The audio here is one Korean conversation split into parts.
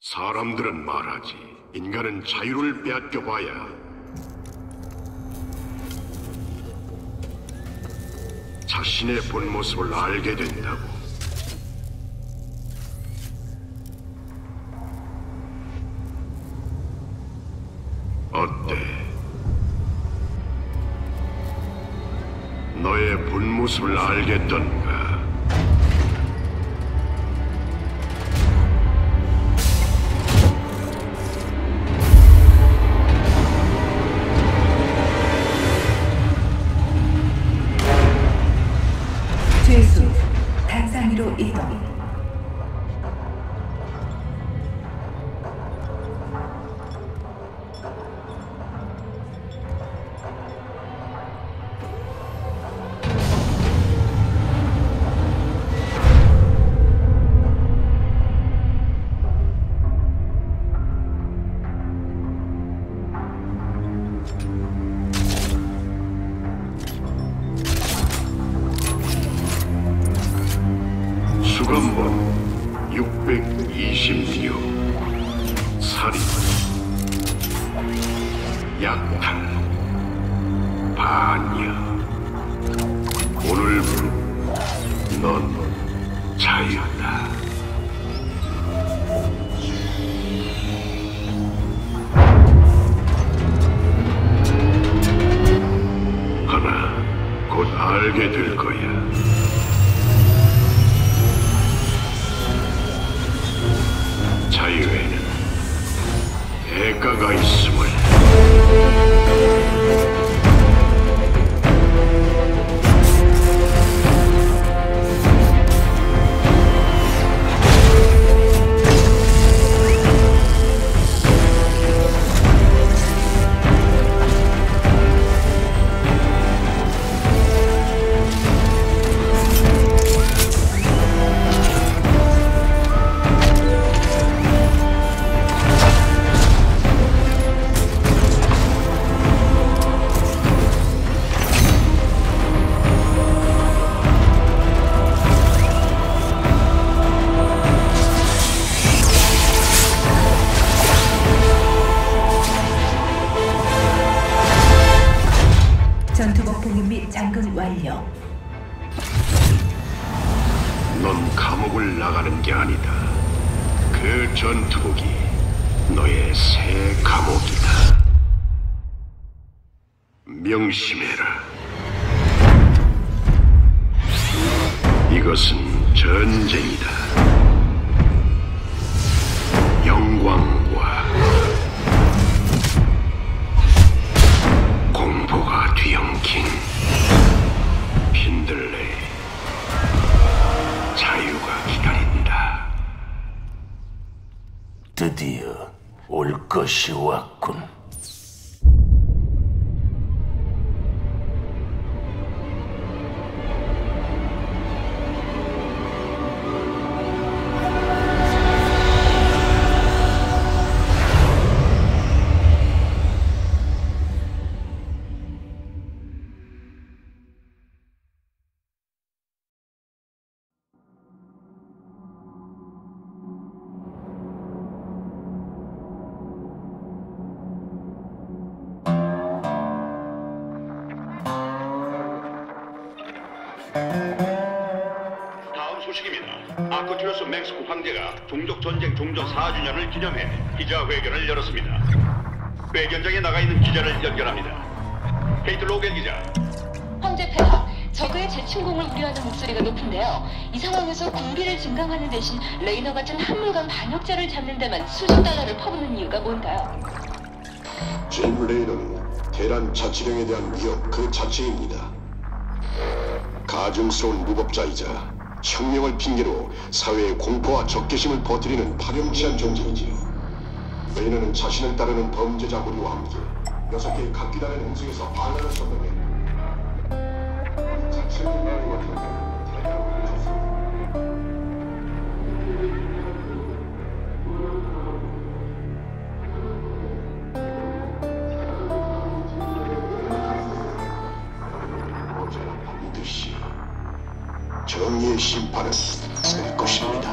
사람들은 말하지. 인간은 자유를 빼앗겨 봐야 자신의 본 모습을 알게 된다고. 어때? 너의 본 모습을 알겠던가? 수감본 626 살인. 약탈 반역 오늘부로 넌 자유다. 하나 곧 알게 될 잠금 완료 넌 감옥을 나가는 게 아니다. 그 전투복이 너의 새 감옥이다. 명심해라. 이것은 전쟁이다. 다음 소식입니다. 아쿠티로스 맹스크 황제가 종족 전쟁 종전 4주년을 기념해 기자회견을 열었습니다. 회견장에 나가 있는 기자를 연결합니다. 케이트 로겐 기자, 황제 폐하, 적의 재침공을 우려하는 목소리가 높은데요. 이 상황에서 군비를 증강하는 대신 레이너 같은 한물간 반역자를 잡는 데만 수십 달러를 퍼붓는 이유가 뭔가요? 제임 레이너는 대란 자치령에 대한 위협 그 자체입니다. 가증스러운 무법자이자 혁명을 핑계로 사회의 공포와 적개심을 퍼뜨리는 파렴치한 존재이지요. 레이너는 자신을 따르는 범죄자 무리와 함께 여섯 개의 각기 다른 행성에서 반란을 선동해 자치령의 명령을 통해 정의의 심판은 될 것입니다.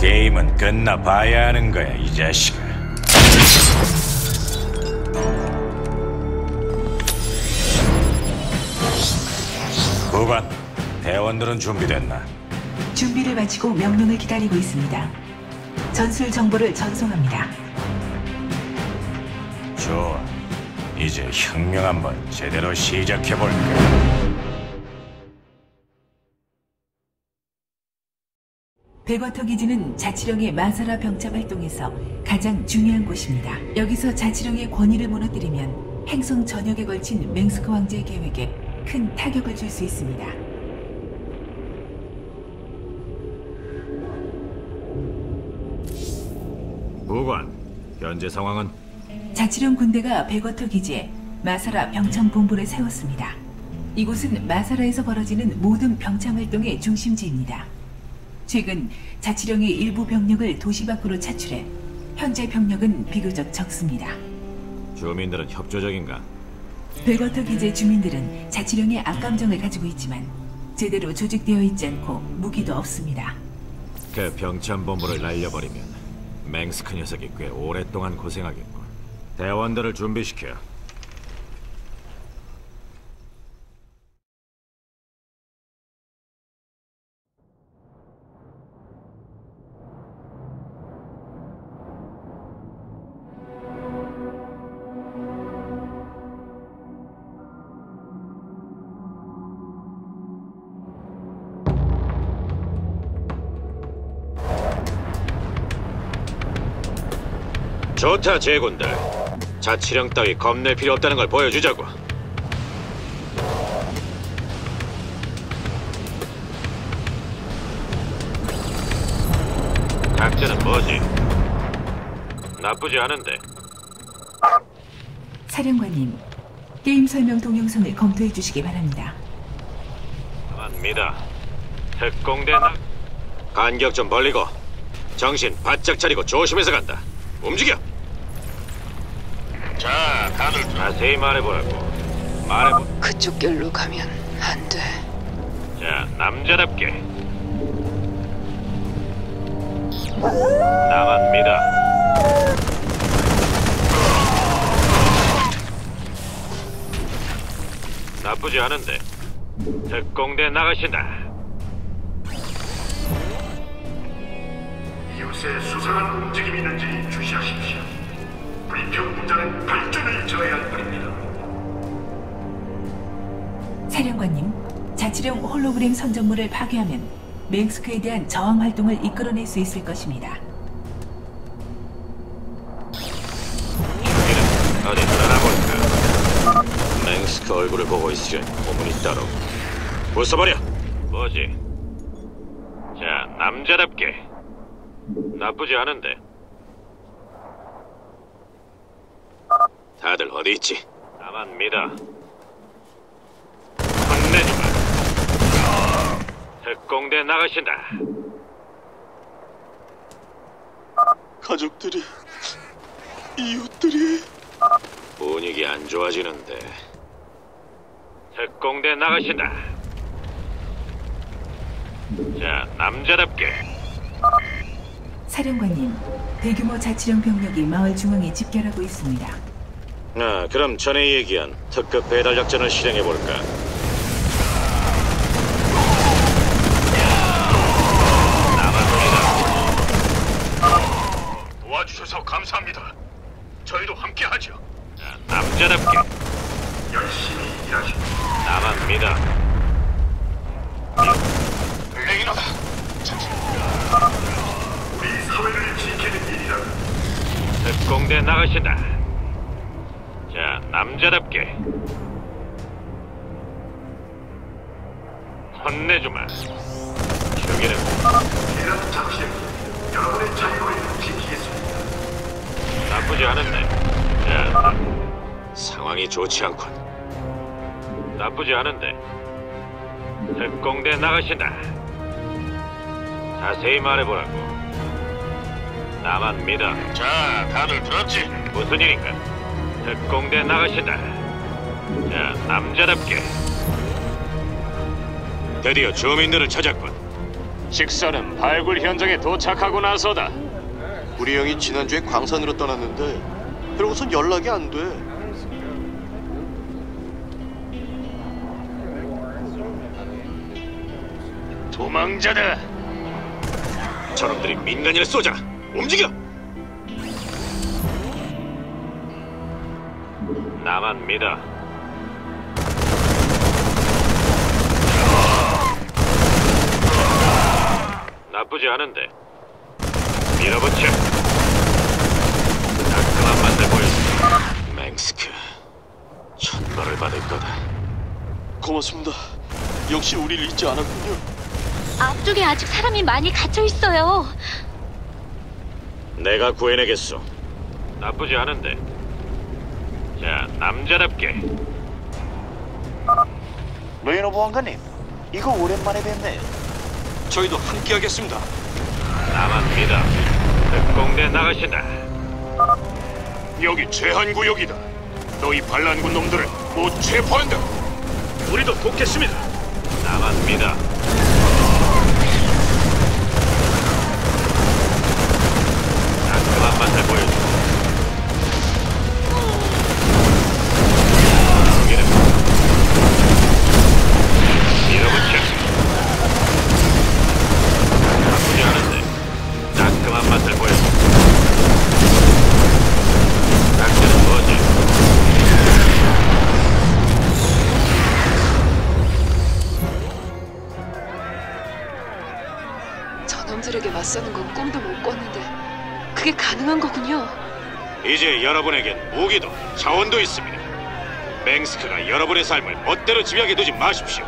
게임은 끝나봐야 하는 거야, 이 자식아. 후반, 대원들은 준비됐나? 준비를 마치고 명령을 기다리고 있습니다. 전술 정보를 전송합니다. 좋아. 이제 혁명 한번 제대로 시작해볼까? 백워터 기지는 자치령의 마사라 병차 활동에서 가장 중요한 곳입니다. 여기서 자치령의 권위를 무너뜨리면 행성 전역에 걸친 맹스크 왕제의 계획에 큰 타격을 줄 수 있습니다. 부관, 현재 상황은 자치령 군대가 백워터 기지에 마사라 병창 본부를 세웠습니다. 이곳은 마사라에서 벌어지는 모든 병창 활동의 중심지입니다. 최근 자치령의 일부 병력을 도시 밖으로 차출해 현재 병력은 비교적 적습니다. 주민들은 협조적인가? 백워터 기지의 주민들은 자치령의 악감정을 가지고 있지만 제대로 조직되어 있지 않고 무기도 없습니다. 그 병참 본부를 날려버리면 맹스크 녀석이 꽤 오랫동안 고생하겠군. 대원들을 준비시켜. 좋다 제군들. 자치령 따위 겁낼 필요 없다는 걸 보여주자고. 각자는 뭐지? 나쁘지 않은데. 사령관님, 게임 설명 동영상을 검토해 주시기 바랍니다. 갑니다. 특공대 나 간격 좀 벌리고 정신 바짝 차리고 조심해서 간다 움직여 자 다들 자세히 말해보라고 말해보 그쪽 길로 가면 안 돼. 자, 남자답게. 나갑니다. 나쁘지 않은데. 특공대 나가신다. 이웃에 수상한 움직임이 있는지 주시하십시오. 불평 분자는 발전을 저해할 뿐입니다. 사령관님, 자치령 홀로그램 선전물을 파괴하면 맹스크에 대한 저항 활동을 이끌어낼 수 있을 것입니다. 여기는 어디 떠나볼까? 맹스크 얼굴을 보고 있으려니 고문이 따로. 부숴버려! 뭐지? 자, 남자답게. 나쁘지 않은데. 다들 어디 있지? 나만 믿어. 혼내지 마. 특공대 나가신다. 가족들이 이웃들이 분위기 안 좋아지는데. 특공대 나가신다. 자, 남자답게. 사령관님, 대규모 자치령 병력이 마을 중앙에 집결하고 있습니다. 아, 그럼 전에 얘기한 특급 배달 작전을 실행해 볼까? 도와주셔서 감사합니다. 저희도 함께 하죠. 자, 남자답게 열심히 일하시고 나만 믿어. 레이너다. 우리 사회를 지키는 일이라 특공대 나가신다. 자, 남자답게. 혼내주마. 죽이는 이런 잠시 여러분의 자유를 지키겠습니다. 나쁘지 않은데. 자, 상황이 좋지 않군. 나쁘지 않은데. 특공대 나가신다. 자세히 말해보라고. 나만 믿어. 자, 다들 들었지? 무슨 일인가? 특공대 나가신다. 자, 남자답게. 드디어 주민들을 찾았군. 식사는 발굴 현장에 도착하고 나서다. 우리 형이 지난주에 광산으로 떠났는데 그러고선 연락이 안 돼. 도망자다. 저놈들이 민간인을 쏘자. 움직여. 나만 믿어. 나쁘지 않은데. 밀어붙여. 따끔한 맛을 보여줘. 맹스크. 천벌을 받을 거다. 고맙습니다. 역시 우리를 잊지 않았군요. 앞쪽에 아직 사람이 많이 갇혀 있어요. 내가 구해내겠소. 나쁘지 않은데. 자, 남자답게. 레이너 보안관님, 이거 오랜만에 뵙네요. 저희도 함께 하겠습니다. 나만 믿어. 특공대 나가신다. 여기 제한구역이다. 너희 반란군 놈들을 못 체포한다. 우리도 돕겠습니다. 나만 믿어. 따끔한 맛을 보여줘. 여기는 밀어붙여. 나쁘지 않은데 따끔한 맛을 보여줘. 당신은 뭐지? 저놈들에게 맞서는 건 꿈도 못 꿨는데 그게 가능한 거군요. 이제 여러분에겐 무기도 자원도 있습니다. 맹스크가 여러분의 삶을 멋대로 지배하게 두지 마십시오.